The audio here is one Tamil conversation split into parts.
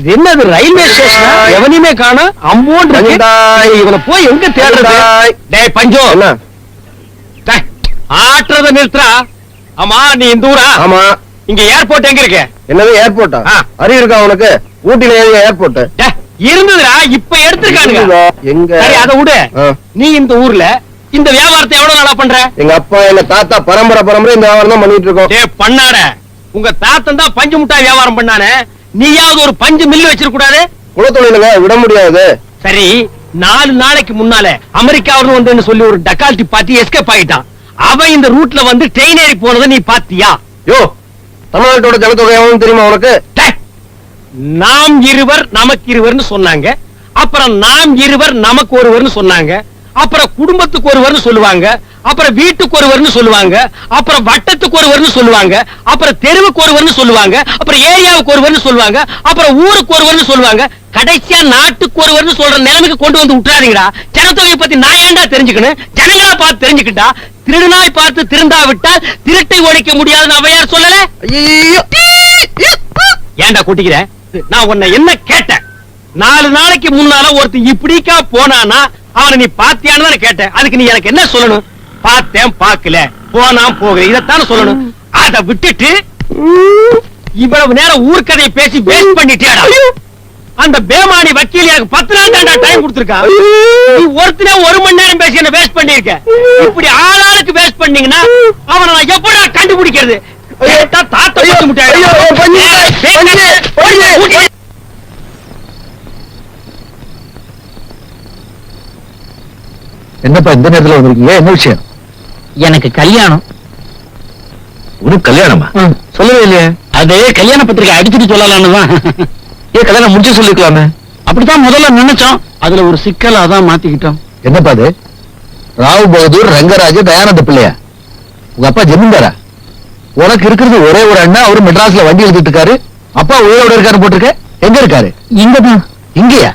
இது என்னது ரயில்வே ஸ்டேஷன் எவனையுமே காணோம் அம்மோன். இவனை போய் எங்க தேடுறது. டேய் பஞ்சோ. என்ன? ஆட்டுறத நிறுத்துறா. ஆமா நீ இந்த ஊரா? ஆமா. இங்க ஏர்போர்ட் எங்க இருக்கு? என்னது ஏர்போர்ட்டா. அறிவு இருக்கா உனக்கு? ஊட்டில ஏன் ஏர்போர்ட் இருந்ததுடா இப்ப எடுத்திருக்கானுங்க. எங்க? சரி அதை விடு. நீ இந்த ஊர்ல இந்த வியாபாரத்தை எவ்வளவு நாளா பண்ற? எங்க அப்பா எங்க தாத்தா பரம்பரை பரம்பரை இந்த வியாபாரம் தான் பண்ணிட்டு இருக்கோம். பண்ணாட உங்க தாத்தன் தான் பஞ்சு முட்டாய் வியாபாரம் பண்ணானே. நீயாவது ஒரு பஞ்சு மில்லு வச்சிருக்க கூடாது? குலத்தொழிலுங்க விட முடியாது. சரி நாலு நாளைக்கு முன்னால அமெரிக்காவிலிருந்து வந்து சொல்லி ஒரு டக்கால்டி பார்ட்டி எஸ்கேப் ஆயிட்டான். அவன் இந்த ரூட்ல வந்து ட்ரெயின் ஏறி போனதை நீ பாத்தியா யோ தமிழ்நாட்டோட ஜனத்தொகை எவ்வளவு தெரியுமா உனக்கு? நாம் இருவர் நமக்கு இருவர்னு சொன்னாங்க. அப்புறம் நாம் இருவர் நமக்கு ஒருவர்னு சொன்னாங்க. அப்புறம் குடும்பத்துக்கு ஒருவர்னு சொல்லுவாங்க. அப்புறம் வீட்டுக்கு ஒருவர்னு சொல்லுவாங்க அப்புறம் வட்டத்துக்கு ஒருவர்னு சொல்லுவாங்க அப்புறம் தெருவுக்கு ஒருவர்னு சொல்லுவாங்க அப்புறம் ஏரியாவுக்கு ஒருவர்னு சொல்லுவாங்க அப்புறம் ஊருக்கு ஒருவர்னு சொல்லுவாங்க. கடைசியா நாட்டுக்கு ஒருவர்னு சொல்ற நிலைமைக்கு கொண்டு வந்து விட்டுறாதீங்கடா. ஜனத்தொகையை பத்தி நான் ஏன்டா தெரிஞ்சுக்கணும்? ஜனங்களை பார்த்து தெரிஞ்சுக்கிட்டா? திருநாய் பார்த்து திருந்தா விட்டால் திருட்டை ஒழிக்க முடியாதுன்னு அவையார் சொல்லல? ஏன்டா கூட்டிக்கிற? நான் உன்னை என்ன கேட்டேன்? நாலு நாளைக்கு முன்னால ஒருத்தன் இப்படிக்கா போனானா அவனை நீ பாத்தியான்னு கேட்டேன். அதுக்கு நீ எனக்கு என்ன சொல்லணும்? பார்த்தேன் பார்க்கல. போனா போகல. இதைத்தானே சொல்லணும். அத விட்டுட்டு இவ்வளவு நேரம் ஊர்க்கதையை பேசி வேஸ்ட் பண்ணிட்டியாடா? அந்த பேமானி வக்கீல் எனக்கு பத்து நாள் தான்டா டைம் கொடுத்திருக்கான் நீ ஒருத்தனே ஒரு மணி நேரம் பேசி என்ன வேஸ்ட் பண்ணிருக்க இப்படி ஆளாளுக்கு வேஸ்ட் பண்ணீங்கன்னா அவனை நான் எப்படா கண்டுபிடிக்கிறது? தாத்தா. கூட்டி- என்னப்பா இந்த நேரத்துல வந்திருக்கீங்க? என்ன விஷயம்? எனக்கு கல்யாணம். ஒரு கல்யாணமா? சொல்லவே இல்லையே. அது கல்யாண பத்திரிக்கை அடிச்சுட்டு சொல்லலாம்னு தான். ஏன் கல்யாணம் முடிச்சு சொல்லிக்கலாமே அப்படித்தான் முதல்ல நினைச்சோம். அதுல ஒரு சிக்கல் அதான் மாத்திக்கிட்டோம். என்னப்பா அது? ராவ் பகதூர் ரங்கராஜ் தயானந்த பிள்ளையா? உங்க அப்பா ஜமீன்தாரா? உனக்கு இருக்கிறது ஒரே ஒரு அண்ணா அவரு மெட்ராஸ்ல வண்டி எழுதிட்டு இருக்காரு. அப்பா உயிரோட இருக்காரு போட்டிருக்க. எங்க இருக்காரு? இங்கதான். இங்கயா?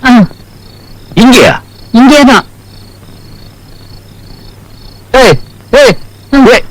இங்கயா? இங்கேதான் ஏய் ஏய் ஏ-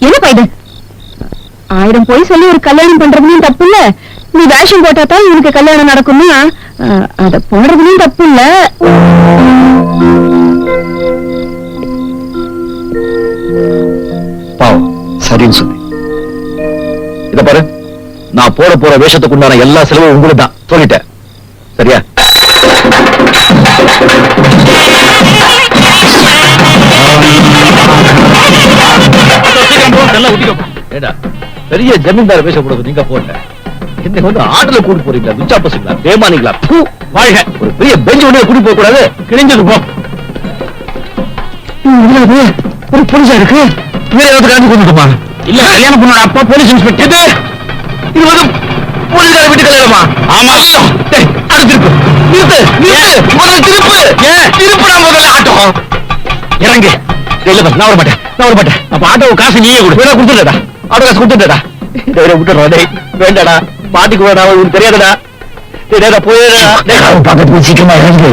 என்னப்பா இது? ஆயிரம் போய் சொல்லி ஒரு கல்யாணம் பண்றதுலயும் தப்பு இல்ல நீ வேஷம் போட்டா தான் இவனுக்கு கல்யாணம் நடக்கும்னா அத போடுறதுலயும் தப்பு இல்ல பாவம் சரின்னு சொல்லி. இத பாரு நான் போட போற வேஷத்துக்கு உண்டான எல்லா செலவும் உங்களுக்கு தான் சொல்லிட்டேன் சரியா? பெரிய ஜமீன்தார் போடுறது நீங்க போட்ட. என்ன வந்து ஆட்டுல கூட்டி போறீங்களா துச்சா பசங்களா பேமானிங்களா? பூ, வாழ்க. ஒரு பெரிய பெஞ்ச் ஒண்ணு கூட்டி போக கூடாது. கிழிஞ்சது போ. ஒரு புதுசா இருக்கு? வேற ஏதாவது காண்டி கொண்டுட்டுமா இல்ல. கல்யாணம் பொண்ணோட அப்பா போலீஸ் இன்ஸ்பெக்டர். இது இது வந்து போலீஸ்கார வீட்டு கல்யாணமா? ஆமா. அது திருப்பு. நிறுத்து நிறுத்து. முதல்ல திருப்பு. ஏன்? திருப்புடா முதல்ல ஆட்டோ. இறங்கு. இல்ல நான் வர மாட்டேன் நான் வர மாட்டேன் அப்ப ஆட்டோ காசு நீயே கொடு. வேணா கொடுத்துடா ஆட்டோ காசு கொடுத்துடா டேய் விட்டுறா டேய். வேண்டாடா. பாட்டிக்கு வேணாம் உனக்கு தெரியாதுடா. டேய் டேய் பக்கத்துல சீக்கிரமா இறங்கு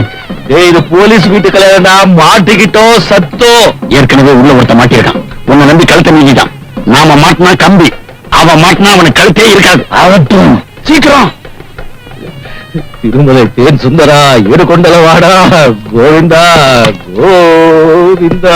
டேய் இது போலீஸ் வீட்டு கல்யாணம்டா மாட்டிக்கிட்டோம் சத்தோ? ஏற்கனவே உள்ள ஒருத்த மாட்டியிருக்கான். உன்னை நம்பி கழுத்தை நீக்கிட்டான். நாம மாட்டினா கம்பி. அவன் மாட்டினா அவனுக்கு கழுத்தே இருக்காது. ஆகட்டும். சீக்கிரம். திருமலை தேன் சுந்தரா ஏடு கொண்டல வாடா. கோவிந்தா கோவிந்தா.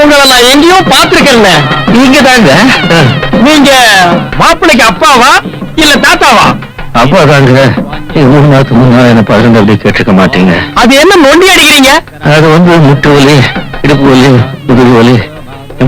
உங்களை நான் எங்கேயோ நீங்க தாங்க. நீங்க மாப்பிள்ளைக்கு அப்பாவா இல்ல தாத்தாவா? அப்பா தாங்க. மூணு மாதத்துக்கு முன்னாடி என்ன பசங்க அப்படி கேட்டுக்க மாட்டீங்க. அது என்ன நொண்டி அடிக்கிறீங்க? அது வந்து முட்டு வலி இடுப்பு வலி முதுகு வலி.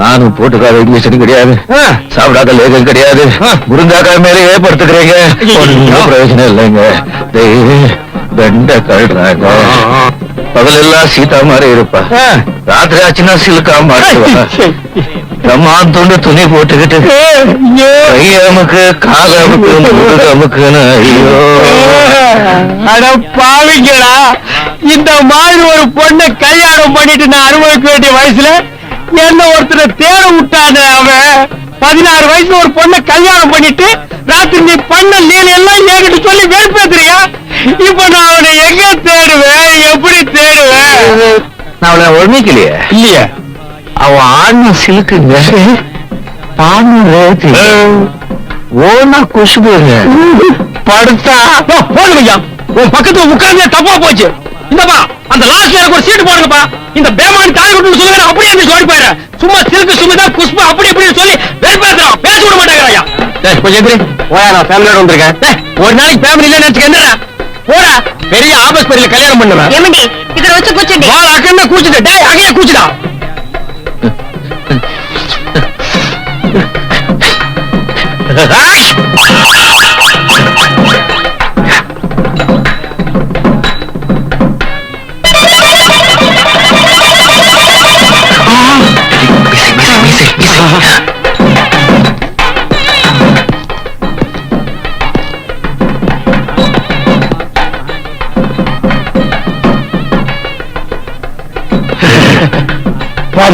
நானும் போட்டுக்காத இங்கிலீஷன் கிடையாது. சாப்பிடாத லேகம் கிடையாது. முருங்காக்காய் மேலே ஏற்படுத்துக்கிறீங்க ஐயையோ. ஒண்ணும் பிரயோஜனம் இல்லைங்க. பெண்ட கழுறாங்க. பகலெல்லாம் சீதா மாதிரி இருப்பா. ராத்திரி ஆச்சுன்னா சிலுக்கா மாட்டுவா அம்மா துண்டு துணி போட்டுக்கிட்டு கையமுக்கு காலமுக்கு முருகமுக்குன்னு ஐயோ. அட பாவிங்களா. இந்த மாதிரி ஒரு பொண்ணை கல்யாணம் பண்ணிட்டு நான் அனுபவிக்க வேண்டிய வயசுல என்ன ஒருத்தரை தேட விட்டானே அவன்? பதினாறு வயசுல ஒரு பொண்ணை கல்யாணம் பண்ணிட்டு ராத்திரி நீ பண்ண லீல எல்லாம் என்கிட்ட சொல்லி வெறுப்பேத்துறியா? இப்ப நான் அவனை எங்க தேடுவேன்? எப்படி தேடுவேன்? நான் அவளை ஒழுமைக்கலையே இல்லையே. அவன் ஆன்ம சிலுக்குங்க ஆன்ம ரேவதி ஓனா குஷ்புங்க படுத்தா. போடுங்கய்யா உன் பக்கத்துல உட்கார்ந்து தப்பா போச்சு. இந்தப்பா அந்த லாஸ்ட் எனக்கு ஒரு சீட்டு போடுங்கப்பா. இந்த பேமான் தாய் விட்டு சொல்லுங்க அப்படியே இருந்து ஓடி போயிடுறேன். சும்மா சிறுக்கு சுமிதா குஷ்பா அப்படி இப்படின்னு சொல்லி வெறுப்பேத்துறோம் பேச விட மாட்டேங்கிறாயா? டேய் கொஞ்சம் எதிரி போயா நான் ஃபேமிலியோட வந்திருக்கேன். ஒரு நாளைக்கு ஃபேமிலி இல்லைன்னு நினைச்சுக்க என்னடா? போடா. பெரிய ஆபஸ் பெரிய கல்யாணம் பண்ணுவேன் ஏமண்டி இத வச்சு கூச்சடி வா அக்கண்ண கூச்சடி டேய் அகைய கூச்சடா. ஆ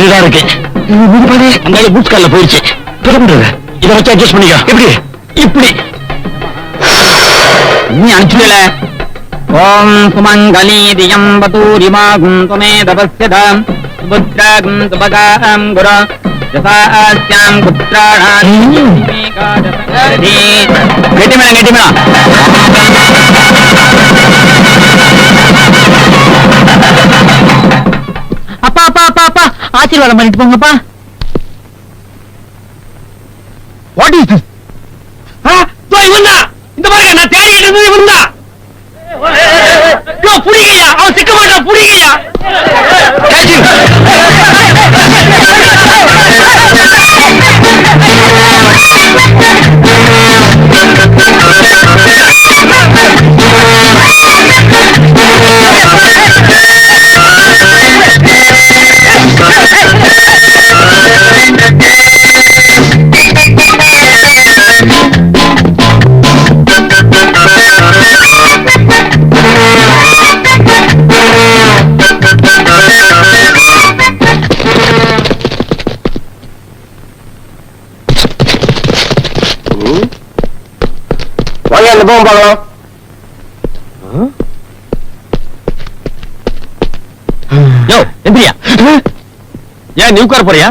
பாதிதான் இருக்கு. அந்த பூட் கால்ல போயிருச்சு. இதை வச்சு அட்ஜஸ்ட் பண்ணிக்கோ. எப்படி? இப்படி. நீ அனுப்பிச்சுல ஓம் சுமங்கலீதியம் வதூரிமாகும் துமே தபஸ்யதாம் சுபுத்ராகும் சுபகாம் குர. யசாஸ்யாம் புத்ராணாம் கெட்டிமேளம் கெட்டிமேளம் அப்பா அப்பா அப்பா அப்பா. ஆசீர்வாதம் பண்ணிட்டு போங்கப்பா. அந்த போகும் பார்க்கலாம் யோ எந்திரியா ஏன் நீ உட்கார போறியா?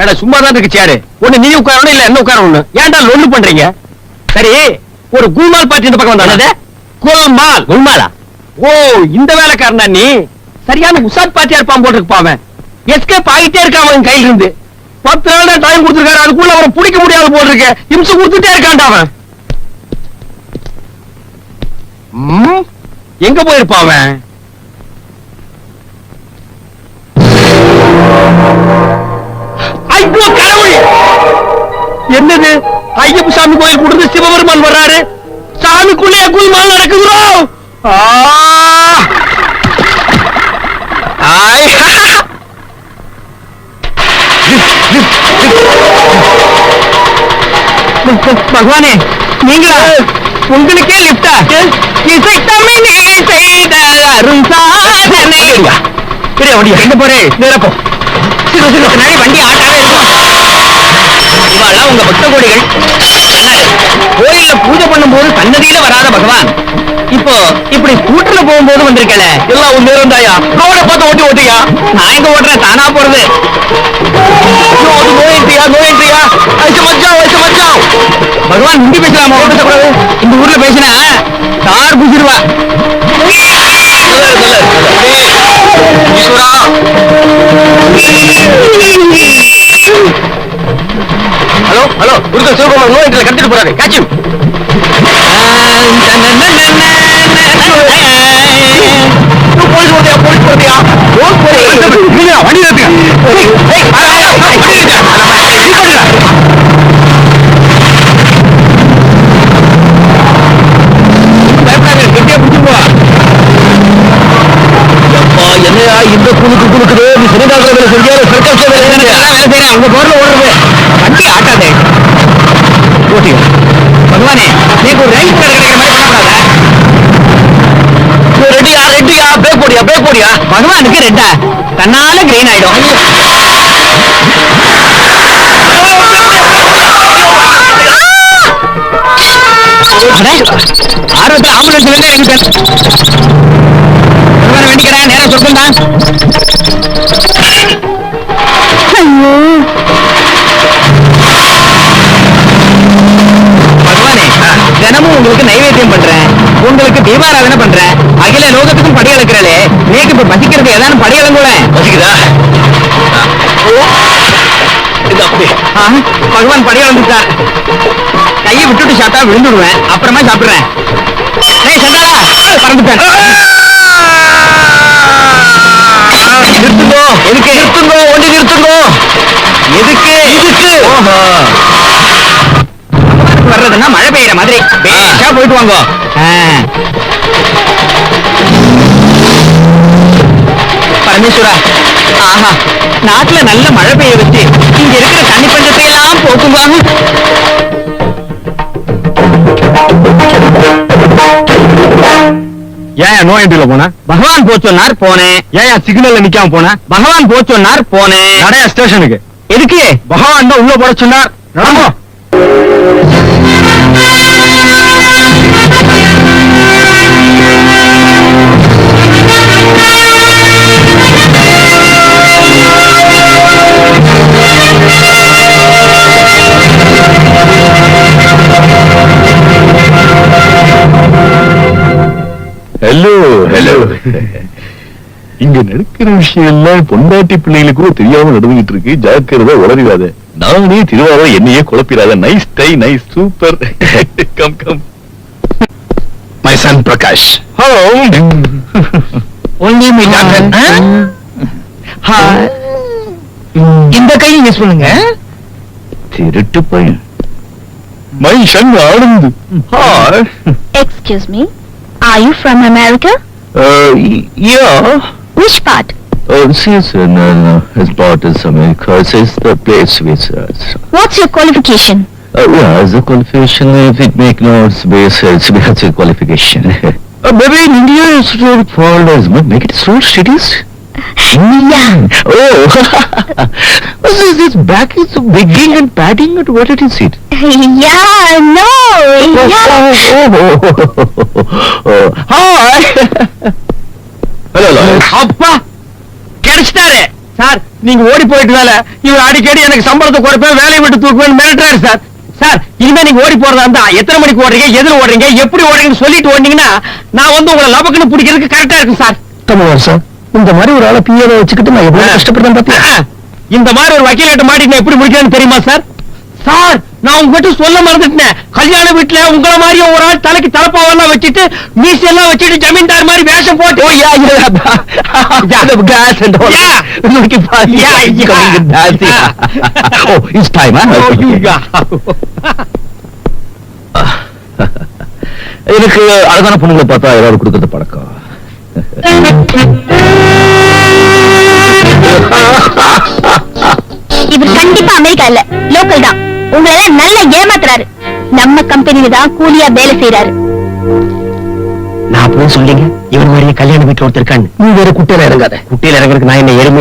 ஏடா சும்மா தான் இருக்கு சேரு ஒண்ணு நீ உட்காரணும் இல்ல என்ன உட்காரணும் ஏன்டா லொல்லு பண்றீங்க? சரி ஒரு குல்மால் பார்ட்டி இந்த பக்கம் வந்தானே? குல்மால். குல்மாலா? ஓ இந்த வேலைக்காரனா நீ? சரியான உசாத் பார்ட்டியா இருப்பான் போட்டுருக்கு பாவன் எஸ்கேப் ஆகிட்டே இருக்கான் அவன் கையில இருந்து பத்து நாள் தான் டைம் கொடுத்துருக்காரு அதுக்குள்ள அவனை பிடிக்க முடியாது போட்டிருக்கு இம்சை கொடுத்துட்டே இருக்கான்டா அவன். எங்க போயிருப்பான் அவன்? என்னது? ஐயப்ப சாமி கோயில் கொடுத்து சிவபெருமான் வர்றாரு? சாமிக்குள்ளே குல்மால் நடக்குதுரோ? பகவானே நீங்களா? உங்களுக்கே லிப்டா இசைத்தமிழ் நீ செய்த அரும் சாதனை. பெரிய வண்டி எங்க போறே? நேரப்போ சிறு சிறு பின்னாடி வண்டி ஆட்டாவே இருக்கும் இவாளெல்லாம் உங்க பக்த கோடிகள் கோயில்ல பூஜை பண்ணும்போது சன்னதியில வராத பகவான். இப்போ இப்படி ஸ்கூட்டர்ல போகும்போது வந்திருக்கல எல்லாம் உன் நேரம் தாயா? ரோட பார்த்து ஓட்டி ஓட்டியா நான் எங்க ஓட்டுறேன் தானா போறது? நோயின்றியா நோயின்றியா வயசு மச்சான் வயசு மச்சான். பகவான் ஹிந்தி பேசலாமா பேசக்கூடாது இந்த ஊர்ல பேசினா தார் புசிடுவா ஹலோ ஹலோ குருக்க சிவகுமார் நோய் கட்டிட்டு போறாரு. காட்சி பகவானுக்கு ரெட்டா தன்னால கிரீன் ஆயிடும். ஆர்வத்தில் ஆம்புலன்ஸ் வந்து எனக்கு பகவான் வேண்டிக்கிறேன் நேரம் சொல்லுங்க பகவானே தினமும் உங்களுக்கு நைவேத்தியம் பண்றேன். உங்களுக்கு தீபாராதனை பண்றேன் அகில லோகத்துக்கும் படி அளக்கிறே நீக்கு இப்ப பசிக்கிறது ஏதானும் படி அளங்கூட பசிக்குதா? பகவான் படி அளந்துட்டார். கையை விட்டுட்டு சாப்பிட்டா விழுந்துடுவேன். அப்புறமா சாப்பிடுறேன். ஏய் பறந்துட்டேன். நிறுத்துங்கோ. எதுக்கு? நிறுத்துங்கோ. ஒன்று நிறுத்துங்கோ. எதுக்கு? இதுக்கு ஓஹோ. வர்றதுன்னா மழை பெய்யற மாதிரி. பேஷா போயிட்டு வாங்க. பரமேஸ்வரா ஆஹா நாட்டுல நல்ல மழை பெய்ய வச்சு இங்க இருக்கிற தண்ணி பஞ்சத்தை எல்லாம் போக்குவாங்க ஏன் நோ என்ட்ரில போன? பகவான் போச்சொன்னார் போனேன். ஏன் சிக்னல்ல நிக்காம போன? பகவான் போச்சொன்னார் போனேன். நிறைய ஸ்டேஷனுக்கு. எதுக்கு? பகவான் தான் உள்ள போட சொன்னார். நடக்கிற விஷயம் எல்லாம் பொண்டாட்டி பிள்ளைகளுக்கு தெரியாம நடந்துகிட்டு இருக்கு. ஜாக்கிரதை உளறிடாத. நானே திருவாரூர என்னையே குழப்பிடாத. Nice tie nice super come come my son Prakash hello only me இந்த கையை யூஸ் பண்ணுங்க திருட்டு பையன். My son Anand hi Excuse me. Are you from America? Yeah Which part? Oh, uh, Susan uh, has bought us because it's the place with us. Uh, uh, What's your qualification? Uh, yeah, as a qualification, if it makes no space, uh, it's because a qualification. uh, maybe in India, it's very foreigners, but make it so cities. Yeah. Oh, what is this back is wiggling and padding or what it is it? Yeah, no, yeah. Oh, oh, oh, oh, oh. Hi. Hello, Lawrence. கிடைச்சிட்டாரு சார் நீங்க ஓடி போயிட்டதால இவர் அடிக்கடி எனக்கு சம்பளத்தை குறைப்பேன் வேலையை விட்டு தூக்குவேன் மிரட்டுறாரு சார். சார் இனிமே நீங்க ஓடி போறதா இருந்தா எத்தனை மணிக்கு ஓடுறீங்க எதுல ஓடுறீங்க எப்படி ஓடுறீங்கன்னு சொல்லிட்டு ஓடுனீங்கன்னா நான் வந்து உங்களை லபக்குன்னு பிடிக்கிறதுக்கு கரெக்டா இருக்கும் சார். தமிழ் சார் இந்த மாதிரி ஒரு ஆளை பிஏவை வச்சுக்கிட்டு நான் எவ்வளவு கஷ்டப்படுறேன் பாத்தியா? இந்த மாதிரி ஒரு வக்கீல் கிட்ட மாட்டி நான் எப்படி முடிக்கிறேன்னு தெரியுமா சார்? சார் நான் உங்ககிட்ட சொல்ல மறந்துட்டேன். கல்யாண வீட்டுல உங்கள மாதிரியே ஒரு ஆள் தலைக்கு தலப்பாவெல்லாம் வச்சுட்டு மீசெல்லாம் வச்சுட்டு ஜமீன்தார் மாதிரி வேஷம் போட்டு Oh எனக்கு அழகான பொண்ணுங்களை பார்த்தா ஏதாவது கொடுக்கறது பழக்கம். இவர் கண்டிப்பா அமெரிக்கா இல்ல லோக்கல் தான். உங்களை நல்லா ஏமாத்துறாரு. நம்ம கம்பெனில தான் கூலியா வேலை செய்யறாரு நான் போய் சொல்லிங்க இவன் மாதிரி கல்யாண வீட்டுல ஒருத்தர் இருக்கான்னு. நீ வேற குட்டையில இறங்காத. குட்டையில இறங்குறதுக்கு நான் என்ன எருமை